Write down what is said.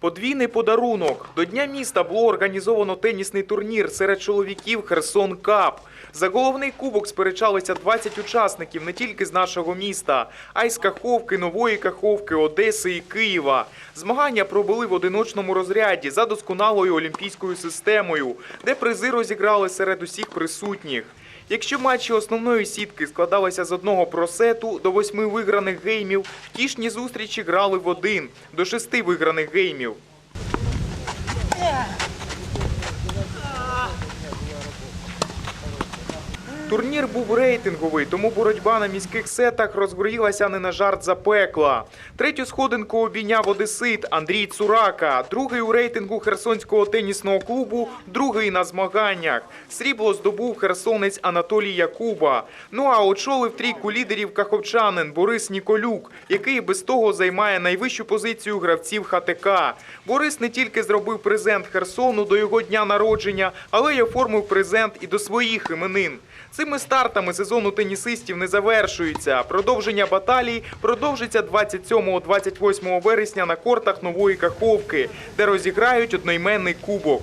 Подвійний подарунок. До Дня міста було організовано тенісний турнір серед чоловіків Херсон Кап. За головний кубок сперечалися 20 учасників не тільки з нашого міста, а й з Каховки, Нової Каховки, Одеси і Києва. Змагання пробули в одиночному розряді за досконалою олімпійською системою, де призи розіграли серед усіх присутніх. Якщо матчі основної сітки складалися з одного просету до восьми виграних геймів, втішні зустрічі грали в один до шести виграних геймів. Турнір був рейтинговий, тому боротьба на міських сетах розгорілася не на жарт запекла. Третю сходинку обійняв одесит Андрій Цурака, другий у рейтингу Херсонського тенісного клубу, другий на змаганнях. Срібло здобув херсонець Анатолій Якуба. Ну а очолив трійку лідерів каховчанин Борис Ніколюк, який без того займає найвищу позицію гравців ХТК. Борис не тільки зробив презент Херсону до його дня народження, але й оформив презент і до своїх іменин. Цими стартами сезону тенісистів не завершується. Продовження баталій продовжиться 27-28 вересня на кортах нової Каховки, де розіграють одноіменний кубок.